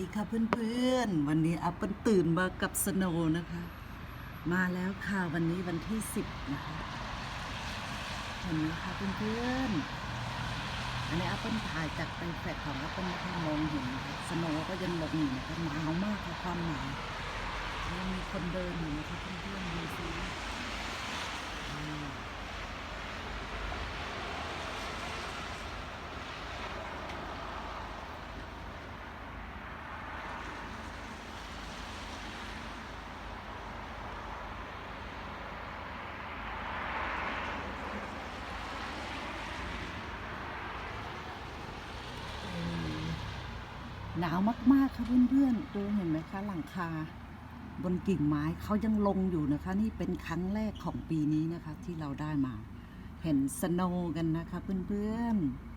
ดีค่ะเพื่อนๆ วันนี้อัปเปิลตื่นมากับสโนว์นะคะ มาแล้วค่ะวันนี้วันที่สิบนะคะเห็นไหมคะเพื่อนๆ อันนี้อัปเปิลถ่ายจากไอแฟลของอัปเปิลไม่ค่อยมองเห็นนะคะสโนว์ก็ยังหลบอยู่นะคะหนาวมากค่ะความหนาวยังมีคนเดินอยู่นะคะเพื่อนๆดูสิอืม หนาวมากๆค่ะเพื่อนๆดูเห็นไหมคะหลังคา บนกิ่งไม้เขายังลงอยู่นะคะ นี่เป็นครั้งแรกของปีนี้นะคะที่เราได้มา เห็นสโนว์กันนะคะเพื่อน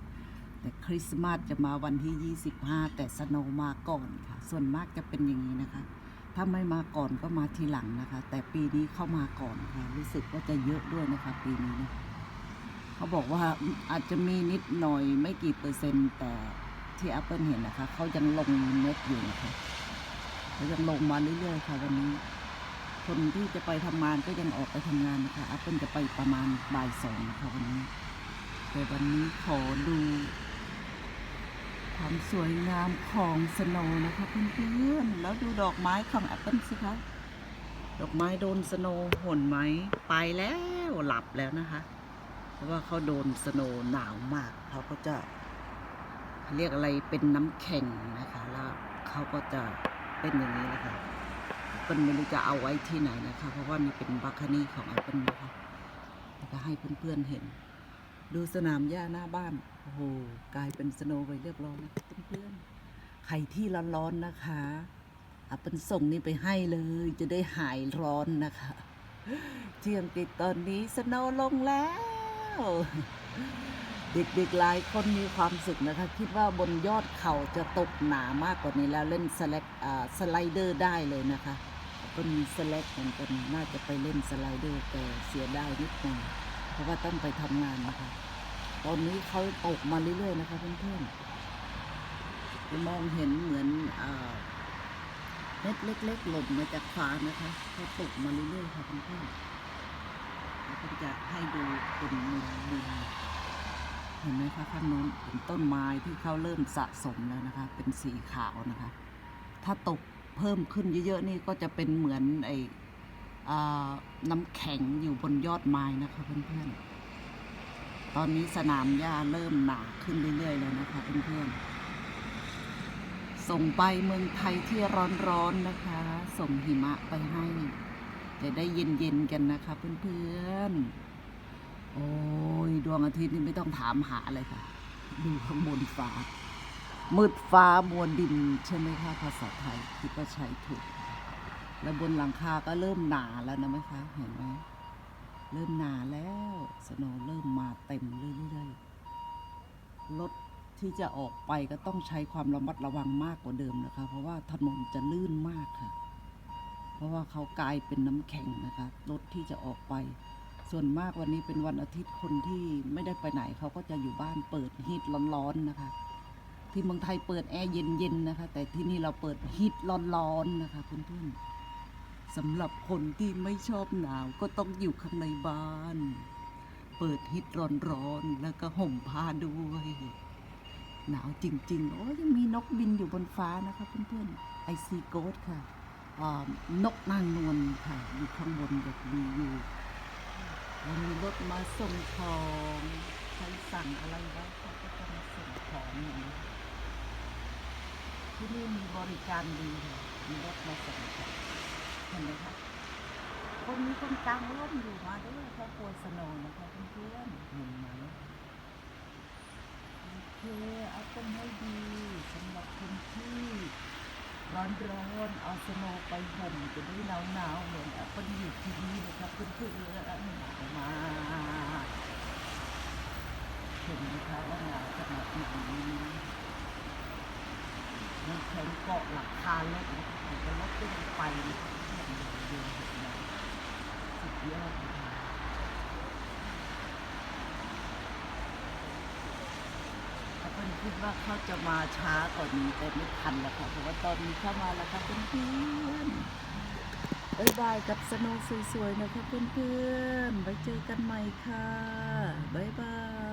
ๆแต่คริสต์มาสจะมาวันที่ 25 แต่สโนว์มาก่อนค่ะ ส่วนมากจะเป็นอย่างนี้นะคะ ถ้าไม่มาก่อนก็มาทีหลังนะคะ แต่ปีนี้เข้ามาก่อนค่ะรู้สึกว่าจะเยอะด้วยนะคะ ปีนี้นะเขาบอกว่าอาจจะมีนิดหน่อยไม่กี่เปอร์เซ็นต์แต่ ที่ Apple เห็นนะคะ เขายังลงเม็ดอยู่นะคะเขายังลงมาเรื่อยๆค่ะวันนี้ คนที่จะไปทำงานก็ยังออกไปทำงานนะคะ Apple จะไปประมาณบ่ายสองนะคะวันนี้ แต่วันนี้ขอดูความสวยงามของสโนนะคะเพื่อนๆแล้วดูดอกไม้ของแอปเปิลสิคะดอกไม้โดนสโนว์หนไหมไปแล้วหลับแล้วนะคะ เพราะว่าเขาโดนสโนหนาวมากเขาก็จะ เรียกอะไรเป็นน้ำแข็งนะคะ แล้วเขาก็จะเป็นอย่างนี้นะคะเปิลไม่รู้จะเอาไว้ที่ไหนนะคะ เพราะว่านี่เป็นบัคคานี่ของแอปเปิลนะคะแล้วก็ให้เพื่อนๆเห็น ดูสนามหญ้าหน้าบ้าน โอ้โห กลายเป็นสโนว์ไปเรียบร้อยนะเพื่อนๆใครที่ร้อนๆนะคะอัปเป็นส่งนี่ไปให้เลย จะได้หายร้อนนะคะเที่อังกฤษตอนนี้สโนว์ลงแล้ว เด็กๆหลายคนมีความสุขนะคะ คิดว่าบนยอดเขาจะตกหนามากกว่านี้แล้วเล่นสไลด์อ่าสไลเดอร์ได้เลยนะคะ ก็มีสไลด์เหมือนกันน่าจะไปเล่นสไลเดอร์แต่เสียได้นิดหน่อยเพราะว่าต้องไปทำงานนะคะ ตอนนี้เขาตกมาเรื่อยๆนะคะเพื่อนๆจะมองเห็นเหมือนอาเม็ดเล็กๆหล่นมาจากฟ้านะคะเขาตกมาเรื่อยๆค่ะเพื่อนๆแล้วก็จะให้ดูเป็นมุมมุม เห็นไหมคะข้างโน้นเป็นต้นไม้ที่เขาเริ่มสะสมแล้วนะคะ เป็นสีขาวนะคะ ถ้าตกเพิ่มขึ้นเยอะๆนี่ก็จะเป็นเหมือนไอ้น้ำแข็งอยู่บนยอดไม้นะคะเพื่อนๆ ตอนนี้สนามหญ้าเริ่มหนาขึ้นเรื่อยๆแล้วนะคะเพื่อนๆ ส่งไปเมืองไทยที่ร้อนๆนะคะ ส่งหิมะไปให้ จะได้เย็นๆกันนะคะเพื่อนๆ โอ้ยดวงอาทิตย์นี่ไม่ต้องถามหาเลยค่ะ ดูข้างบนฟ้า มืดฟ้ามัวดินใช่ไหมคะภาษาไทยคิดว่าใช้ถูก แล้วบนหลังคาก็เริ่มหนาแล้วนะไหมคะ เห็นไหมเริ่มหนาแล้วสโนว์เริ่มมาเต็มเรื่อยๆรถที่จะออกไปก็ต้องใช้ความระมัดระวังมากกว่าเดิมนะคะ เพราะว่าถนนจะลื่นมากค่ะ เพราะว่าเขากลายเป็นน้ำแข็งนะคะรถที่จะออกไป ส่วนมากวันนี้เป็นวันอาทิตย์คนที่ไม่ได้ไปไหนเขาก็จะอยู่บ้านเปิดฮีทร้อนๆนะคะ ที่เมืองไทยเปิดแอร์เย็นๆนะคะ แต่ที่นี่เราเปิดฮีทร้อนๆนะคะเพื่อนๆสำหรับคนที่ไม่ชอบหนาวก็ต้องอยู่ข้างในบ้าน เปิดฮิตร้อนๆแล้วก็ห่มผ้าด้วย หนาวจริงๆโอ้ยยังมีนกบินอยู่บนฟ้านะคะเพื่อนๆไอซีโกดค่ะนกนางนวลค่ะอยู่ข้างบนแบบมีอยู่ มีรถมาส่งของใครสั่งอะไรไว้เขาก็จะมาส่งของอย่างนี้ที่นี่มีบริการดีค่ะมีรถมาส่งของเห็นไหมคะคนนี้คนกลางร่มอยู่มาด้วยเพราะกลัวสโนนะคะเพื่อนๆเห็นไหมโอเคเอาต้นให้ดีสำหรับคนที่ ร้อนร้อนๆเอาสโนว์ไปห่มจะได้หนาวหนาวๆเหมือนแอปเปิลอยู่ที่นี่นะครับเพื่อนๆหนาวมากเห็นไหมคะว่าหนาวขนาดไหนมันแข็งเกาะหลังคารถนะคะแต่รถก็ยังไปนะคะอย่างเดียวเห็นไหมสุดยอดเลย คิดว่าเขาจะมาช้ากว่านี้แต่ไม่ทันแล้วค่ะเพราะว่าตอนนี้เข้ามาแล้วค่ะเพื่อนๆบ๊ายบายกับสโนว์สวยๆนะคะเพื่อนๆไว้เจอกันใหม่ค่ะบายบาย